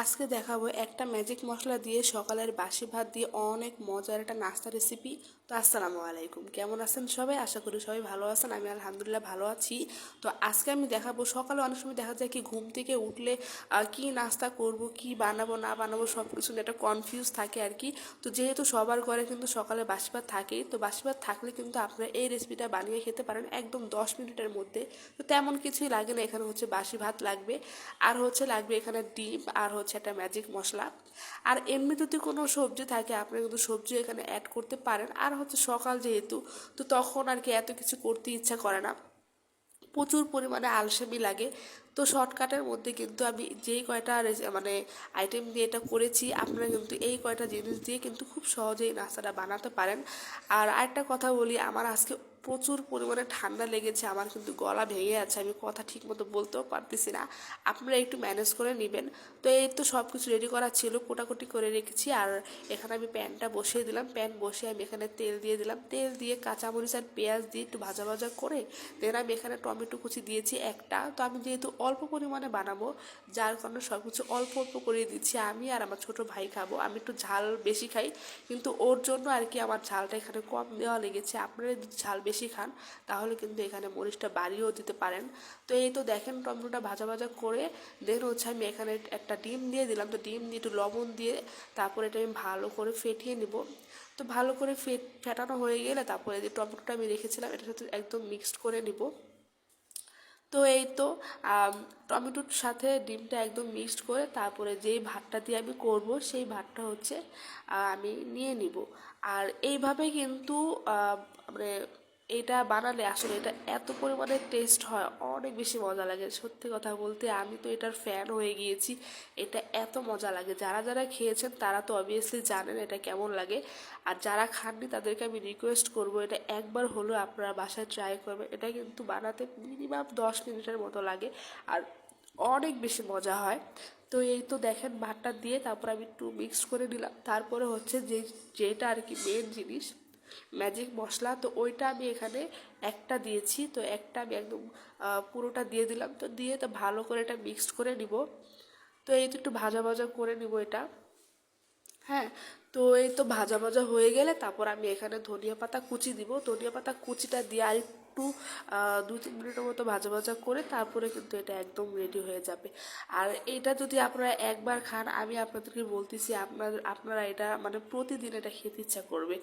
আজকে দেখাবো একটা ম্যাজিক মশলা দিয়ে সকালের বাসি ভাত দিয়ে অনেক মজার একটা নাস্তা রেসিপি তো আসসালামু আলাইকুম। কেমন আছেন সবাই? আশা করি সবাই ভালো আছেন। আমি আলহামদুলিল্লাহ ভালো আছি। তো আজকে আমি দেখাবো, সকালে অনেক সময় দেখা যায় কি ঘুম থেকে উঠলে কি নাস্তা করব, কি বানাবো, না বানাবো সব কিছু একটা কনফিউজ থাকে আর কি। তো যেহেতু সবার ঘরে কিন্তু সকালে বাসি ভাত থাকেই, তো বাসি ভাত থাকলে কিন্তু আপনারা এই রেসিপিটা বানিয়ে খেতে পারেন একদম দশ মিনিটের মধ্যে। তো তেমন কিছুই লাগে না, এখানে হচ্ছে বাসি ভাত লাগবে। আর হচ্ছে লাগবে এখানে ডিম, আর হচ্ছে একটা ম্যাজিক মশলা। আর এমনি যদি কোনো সবজি থাকে, আপনি কিন্তু সবজি এখানে অ্যাড করতে পারেন। আর হচ্ছে সকাল যেহেতু, তো তখন আর কি এত কিছু করতে ইচ্ছা করে না। প্রচুর পরিমাণে আলসেমি লাগে। তো শর্টকাটের মধ্যে কিন্তু আমি যেই কয়টা মানে আইটেম দিয়ে এটা করেছি, আপনারা কিন্তু এই কয়টা জিনিস দিয়ে কিন্তু খুব সহজেই নাস্তাটা বানাতে পারেন। আর আরেকটা কথা বলি, আমার আজকে প্রচুর পরিমাণে ঠান্ডা লেগেছে, আমার কিন্তু গলা ভেঙে আছে আমি কথা ঠিক মতো বলতেও পারতেছি না। আপনারা একটু ম্যানেজ করে নেবেন। তো এই তো সব কিছু রেডি করা ছিল, কোটাকুটি করে রেখেছি, আর এখানে আমি প্যানটা বসিয়ে দিলাম। প্যান বসিয়ে আমি এখানে তেল দিয়ে দিলাম। তেল দিয়ে কাঁচামরিচ আর পেঁয়াজ দিয়ে একটু ভাজা ভাজা করে দেন আমি এখানে টমেটো কুচি দিয়েছি একটা। তো আমি যেহেতু অল্প পরিমাণে বানাবো, যার কারণে সব কিছু অল্প অল্প করে দিচ্ছি আমি আর আমার ছোট ভাই খাব। আমি একটু ঝাল বেশি খাই, কিন্তু ওর জন্য আর কি আমার ঝালটা এখানে কম দেওয়া লেগেছে। আপনারা যদি ঝাল বেশি খান, তাহলে কিন্তু এখানে মরিচটা বাড়িয়েও দিতে পারেন। তো এই তো দেখেন টমেটোটা ভাজা ভাজা করে, দেন হচ্ছে আমি এখানে একটা ডিম দিয়ে দিলাম। তো ডিম দিয়ে একটু লবণ দিয়ে তারপরে এটা আমি ভালো করে ফেটিয়ে নিব। তো ভালো করে ফেট, ফেটানো হয়ে গেলে তারপরে যে টমেটোটা আমি রেখেছিলাম, এটার সাথে একদম মিক্সড করে নিব। তো এই তো টমেটোর সাথে ডিমটা একদম মিক্সড করে তারপরে যেই ভাতটা দিয়ে আমি করব সেই ভাতটা হচ্ছে আমি নিয়ে নিব। আর এইভাবে কিন্তু মানে এটা বানালে আসলে এটা এত পরিমাণে টেস্ট হয়, অনেক বেশি মজা লাগে। সত্যি কথা বলতে আমি তো এটার ফ্যান হয়ে গিয়েছি। এটা এত মজা লাগে। যারা যারা খেয়েছেন তারা তো অবভিয়াসলি জানেন এটা কেমন লাগে। আর যারা খাননি তাদেরকে আমি রিকোয়েস্ট করব, এটা একবার হলেও আপনারা বাসায় ট্রাই করবেন। এটা কিন্তু বানাতে মিনিমাম দশ মিনিটের মতো লাগে আর অনেক বেশি মজা হয়। তো এই তো দেখেন ভাতটা দিয়ে তারপর আমি একটু মিক্স করে নিলাম। তারপরে হচ্ছে যে, যেটা আর কি মেন জিনিস ম্যাজিক মশলা, তো ওইটা আমি এখানে একটা দিয়েছি, তো একটা আমি একদম পুরোটা দিয়ে দিলাম, তো দিয়ে তো ভালো করে এটা মিক্সড করে নিব। তো এই তো একটু ভাজা ভাজা করে নিব এটা। হ্যাঁ তো এই তো ভাজা ভাজা হয়ে গেলে তারপর আমি এখানে ধনিয়া পাতা কুচি দিব। ধনিয়া পাতা কুচিটা দিয়ে আর একটু দু তিন মিনিটের মতো ভাজা ভাজা করে তারপরে কিন্তু এটা একদম রেডি হয়ে যাবে। আর এটা যদি আপনারা একবার খান, আমি আপনাদেরকে বলতেছি আপনার, আপনারা এটা মানে প্রতিদিন এটা খেতে ইচ্ছা করবে।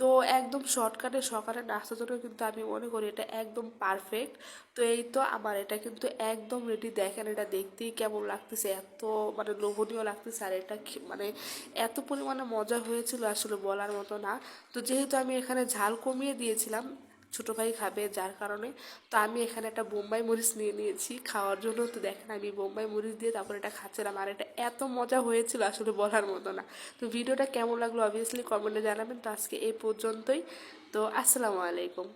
তো একদম শর্টকাটে সকালে নাস্তার জন্য কিন্তু আমি মনে করি এটা একদম পারফেক্ট তো এই তো আমার এটা কিন্তু একদম রেডি দেখেন এটা দেখতেই কেমন লাগতেছে, এত মানে লোভনীয় লাগতেছে। আর এটা মানে এত পরিমাণে মজা হয়েছিল আসলে বলার মতো না। তো যেহেতু আমি এখানে ঝাল কমিয়ে দিয়েছিলাম ছোট ভাই খাবে, যার কারণে তো আমি এখানে একটা বোম্বাই মরিচ নিয়ে নিয়েছি। খাওয়ার জন্য তো দেখেন আমি বোম্বাই মরিচ দিয়ে তারপর এটা খাচ্ছিলাম। আর এটা এত মজা হয়েছিল আসলে বলার মতো না। তো ভিডিওটা কেমন লাগল অবভিয়াসলি কমেন্টে জানাবেন। তো আজকে এই পর্যন্তই। তো আসসালামু আলাইকুম।